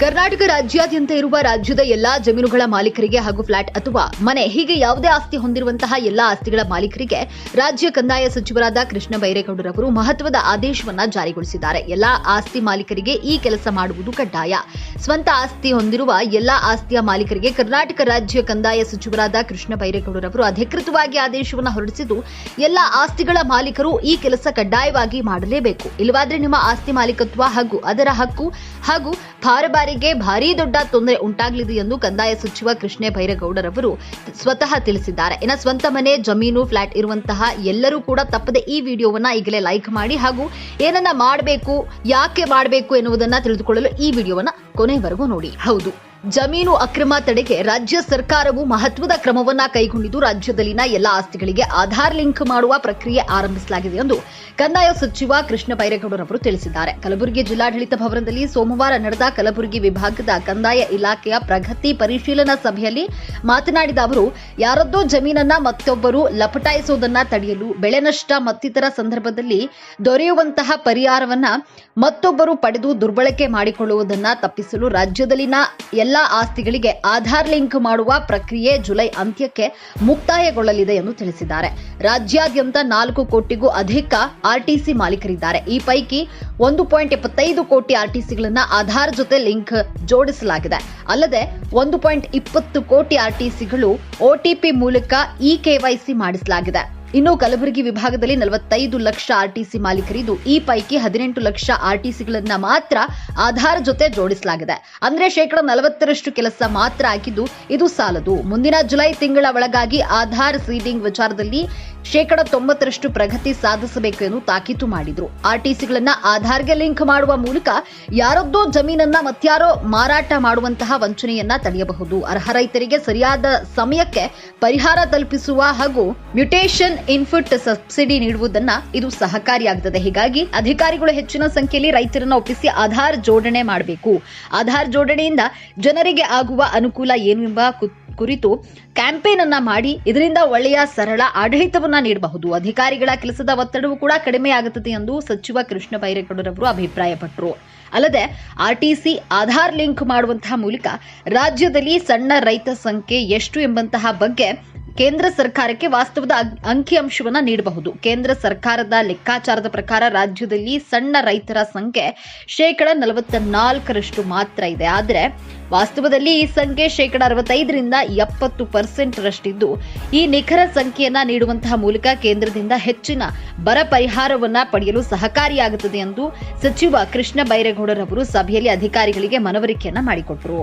ಕರ್ನಾಟಕ ರಾಜ್ಯಾದ್ಯಂತ ಇರುವ ರಾಜ್ಯದ ಎಲ್ಲಾ ಜಮೀನುಗಳ ಮಾಲೀಕರಿಗೆ ಹಾಗೂ ಫ್ಲಾಟ್ ಅಥವಾ ಮನೆ ಹೀಗೆ ಯಾವುದೇ ಆಸ್ತಿ ಹೊಂದಿರುವಂತಹ ಎಲ್ಲಾ ಆಸ್ತಿಗಳ ಮಾಲೀಕರಿಗೆ ರಾಜ್ಯ ಕಂದಾಯ ಸಚಿವರಾದ ಕೃಷ್ಣ ಬೈರೇಗೌಡರವರು ಮಹತ್ವದ ಆದೇಶವನ್ನ ಜಾರಿಗೊಳಿಸಿದ್ದಾರೆ. ಎಲ್ಲಾ ಆಸ್ತಿ ಮಾಲೀಕರಿಗೆ ಈ ಕೆಲಸ ಮಾಡುವುದು ಕಡ್ಡಾಯ. ಸ್ವಂತ ಆಸ್ತಿ ಹೊಂದಿರುವ ಎಲ್ಲಾ ಆಸ್ತಿಯ ಮಾಲೀಕರಿಗೆ ಕರ್ನಾಟಕ ರಾಜ್ಯ ಕಂದಾಯ ಸಚಿವರಾದ ಕೃಷ್ಣ ಬೈರೇಗೌಡರವರು ಅಧಿಕೃತವಾಗಿ ಆದೇಶವನ್ನು ಹೊರಡಿಸಿದ್ದು, ಎಲ್ಲಾ ಆಸ್ತಿಗಳ ಮಾಲೀಕರು ಈ ಕೆಲಸ ಕಡ್ಡಾಯವಾಗಿ ಮಾಡಲೇಬೇಕು. ಇಲ್ಲವಾದರೆ ನಿಮ್ಮ ಆಸ್ತಿ ಮಾಲೀಕತ್ವ ಹಾಗೂ ಅದರ ಹಕ್ಕು ಹಾಗೂ ಭಾರಬಾರಿಗೆ ಭಾರೀ ದೊಡ್ಡ ತೊಂದರೆ ಉಂಟಾಗಲಿದೆ ಎಂದು ಕಂದಾಯ ಸಚಿವ ಕೃಷ್ಣ ಬೈರೇಗೌಡರವರು ಸ್ವತಃ ತಿಳಿಸಿದ್ದಾರೆ. ಇನ್ನು ಸ್ವಂತ ಮನೆ, ಜಮೀನು, ಫ್ಲಾಟ್ ಇರುವಂತಹ ಎಲ್ಲರೂ ಕೂಡ ತಪ್ಪದೆ ಈ ವಿಡಿಯೋವನ್ನ ಈಗಲೇ ಲೈಕ್ ಮಾಡಿ ಹಾಗೂ ಏನನ್ನ ಮಾಡಬೇಕು, ಯಾಕೆ ಮಾಡಬೇಕು ಎನ್ನುವುದನ್ನ ತಿಳಿದುಕೊಳ್ಳಲು ಈ ವಿಡಿಯೋವನ್ನ ಕೊನೆವರೆಗೂ ನೋಡಿ. ಹೌದು. ಜಮೀನು ಅಕ್ರಮ ತಡೆಗೆ ರಾಜ್ಯ ಸರ್ಕಾರವು ಮಹತ್ವದ ಕ್ರಮವನ್ನ ಕೈಗೊಂಡಿದ್ದು ರಾಜ್ಯದಲ್ಲಿನ ಎಲ್ಲ ಆಸ್ತಿಗಳಿಗೆ ಆಧಾರ್ ಲಿಂಕ್ ಮಾಡುವ ಪ್ರಕ್ರಿಯೆ ಆರಂಭಿಸಲಾಗಿದೆ ಎಂದು ಕಂದಾಯ ಸಚಿವ ಕೃಷ್ಣ ಬೈರೇಗೌಡರವರು ತಿಳಿಸಿದ್ದಾರೆ. ಕಲಬುರಗಿ ಜಿಲ್ಲಾಡಳಿತ ಭವನದಲ್ಲಿ ಸೋಮವಾರ ನಡೆದ ಕಲಬುರಗಿ ವಿಭಾಗದ ಕಂದಾಯ ಇಲಾಖೆಯ ಪ್ರಗತಿ ಪರಿಶೀಲನಾ ಸಭೆಯಲ್ಲಿ ಮಾತನಾಡಿದ ಅವರು, ಯಾರದ್ದೋ ಜಮೀನನ್ನ ಮತ್ತೊಬ್ಬರು ಲಪಟಾಯಿಸುವುದನ್ನ ತಡೆಯಲು ಬೆಳೆ ನಷ್ಟ ಮತ್ತಿತರ ಸಂದರ್ಭದಲ್ಲಿ ದೊರೆಯುವಂತಹ ಪರಿಹಾರವನ್ನ ಮತ್ತೊಬ್ಬರು ಪಡೆದು ದುರ್ಬಳಕೆ ಮಾಡಿಕೊಳ್ಳುವುದನ್ನ ತಪ್ಪಿಸಲು ರಾಜ್ಯದಲ್ಲಿನ ಎಲ್ಲಾ ಆಸ್ತಿಗಳಿಗೆ ಆಧಾರ್ ಲಿಂಕ್ ಮಾಡುವ ಪ್ರಕ್ರಿಯೆ ಜುಲೈ ಅಂತ್ಯಕ್ಕೆ ಮುಕ್ತಾಯಗೊಳ್ಳಲಿದೆ ಎಂದು ತಿಳಿಸಿದ್ದಾರೆ. ರಾಜ್ಯಾದ್ಯಂತ ನಾಲ್ಕು ಕೋಟಿಗೂ ಅಧಿಕ ಆರ್ಟಿಸಿ ಮಾಲೀಕರಿದ್ದಾರೆ. ಈ ಪೈಕಿ ಒಂದು ಪಾಯಿಂಟ್ ಎಪ್ಪತ್ತೈದು ಕೋಟಿ ಆರ್ಟಿಸಿಗಳನ್ನ ಆಧಾರ್ ಜೊತೆ ಲಿಂಕ್ ಜೋಡಿಸಲಾಗಿದೆ. ಅಲ್ಲದೆ ಒಂದು ಪಾಯಿಂಟ್ ಇಪ್ಪತ್ತು ಕೋಟಿ ಆರ್ಟಿಸಿಗಳು ಒಟಿಪಿ ಮೂಲಕ ಇ ಕೆವೈಸಿ ಮಾಡಿಸಲಾಗಿದೆ. ಇನ್ನು ಕಲಬುರಗಿ ವಿಭಾಗದಲ್ಲಿ ನಲವತ್ತೈದು ಲಕ್ಷ ಆರ್ಟಿಸಿ ಮಾಲೀಕರಿದ್ದು, ಈ ಪೈಕಿ ಹದಿನೆಂಟು ಲಕ್ಷ ಆರ್ಟಿಸಿಗಳನ್ನ ಮಾತ್ರ ಆಧಾರ್ ಜೊತೆ ಜೋಡಿಸಲಾಗಿದೆ. ಅಂದ್ರೆ ಶೇಕಡ ನಲವತ್ತರಷ್ಟು ಕೆಲಸ ಮಾತ್ರ ಆಗಿದ್ದು ಇದು ಸಾಲದು. ಮುಂದಿನ ಜುಲೈ ತಿಂಗಳ ಒಳಗಾಗಿ ಆಧಾರ್ ಸೀಡಿಂಗ್ ವಿಚಾರದಲ್ಲಿ ಶೇಕಡ ತೊಂಬತ್ತರಷ್ಟು ಪ್ರಗತಿ ಸಾಧಿಸಬೇಕು ಎಂದು ತಾಕೀತು ಮಾಡಿದ್ರು. ಆರ್ಟಿಸಿಗಳನ್ನ ಆಧಾರ್ಗೆ ಲಿಂಕ್ ಮಾಡುವ ಮೂಲಕ ಯಾರದ್ದೋ ಜಮೀನನ್ನ ಮತ್ಯಾರೋ ಮಾರಾಟ ಮಾಡುವಂತಹ ವಂಚನೆಯನ್ನ ತಡೆಯಬಹುದು. ಅರ್ಹ ರೈತರಿಗೆ ಸರಿಯಾದ ಸಮಯಕ್ಕೆ ಪರಿಹಾರ ತಲುಪಿಸುವ ಹಾಗೂ ಮ್ಯುಟೇಷನ್ ಇನ್ಫುಟ್ ಸಬ್ಸಿಡಿ ನೀಡುವುದನ್ನ ಇದು ಸಹಕಾರಿಯಾಗುತ್ತದೆ ಹೀಗಾಗಿ ಅಧಿಕಾರಿಗಳು ಹೆಚ್ಚಿನ ಸಂಖ್ಯೆಯಲ್ಲಿ ರೈತರನ್ನ ಒಪ್ಪಿಸಿ ಆಧಾರ್ ಜೋಡಣೆ ಮಾಡಬೇಕು. ಆಧಾರ್ ಜೋಡಣೆಯಿಂದ ಜನರಿಗೆ ಆಗುವ ಅನುಕೂಲ ಏನು ಎಂಬ ಕುರಿತು ಕ್ಯಾಂಪೇನ್ ಅನ್ನ ಮಾಡಿ ಇದರಿಂದ ಒಳ್ಳೆಯ ಸರಳ ಆಡಳಿತವನ್ನ ನೀಡಬಹುದು. ಅಧಿಕಾರಿಗಳ ಕೆಲಸದ ಒತ್ತಡವೂ ಕೂಡ ಕಡಿಮೆ ಆಗುತ್ತದೆ ಎಂದು ಸಚಿವ ಕೃಷ್ಣ ಬೈರೇಗೌಡರವರು ಅಭಿಪ್ರಾಯಪಟ್ಟರು ಅಲ್ಲದೆ ಆರ್ಟಿಸಿ ಆಧಾರ್ ಲಿಂಕ್ ಮಾಡುವಂತಹ ಮೂಲಕ ರಾಜ್ಯದಲ್ಲಿ ಸಣ್ಣ ರೈತ ಸಂಖ್ಯೆ ಎಷ್ಟು ಎಂಬಂತಹ ಬಗ್ಗೆ ಕೇಂದ್ರ ಸರ್ಕಾರಕ್ಕೆ ವಾಸ್ತವದ ಅಂಕಿಅಂಶವನ್ನ ನೀಡಬಹುದು. ಕೇಂದ್ರ ಸರ್ಕಾರದ ಲೆಕ್ಕಾಚಾರದ ಪ್ರಕಾರ ರಾಜ್ಯದಲ್ಲಿ ಸಣ್ಣ ರೈತರ ಸಂಖ್ಯೆ ಶೇಕಡ ನಲವತ್ತ ನಾಲ್ಕರಷ್ಟು ಮಾತ್ರ ಇದೆ. ಆದರೆ ವಾಸ್ತವದಲ್ಲಿ ಈ ಸಂಖ್ಯೆ ಶೇಕಡ ಅರವತ್ತೈದರಿಂದ ಎಪ್ಪತ್ತು ಪರ್ಸೆಂಟ್ ರಷ್ಟಿದ್ದು, ಈ ನಿಖರ ಸಂಖ್ಯೆಯನ್ನ ನೀಡುವಂತಹ ಮೂಲಕ ಕೇಂದ್ರದಿಂದ ಹೆಚ್ಚಿನ ಬರ ಪರಿಹಾರವನ್ನ ಪಡೆಯಲು ಸಹಕಾರಿಯಾಗುತ್ತದೆ ಎಂದು ಸಚಿವ ಕೃಷ್ಣ ಬೈರೇಗೌಡರವರು ಸಭೆಯಲ್ಲಿ ಅಧಿಕಾರಿಗಳಿಗೆ ಮನವರಿಕೆಯನ್ನ ಮಾಡಿಕೊಟ್ಟರು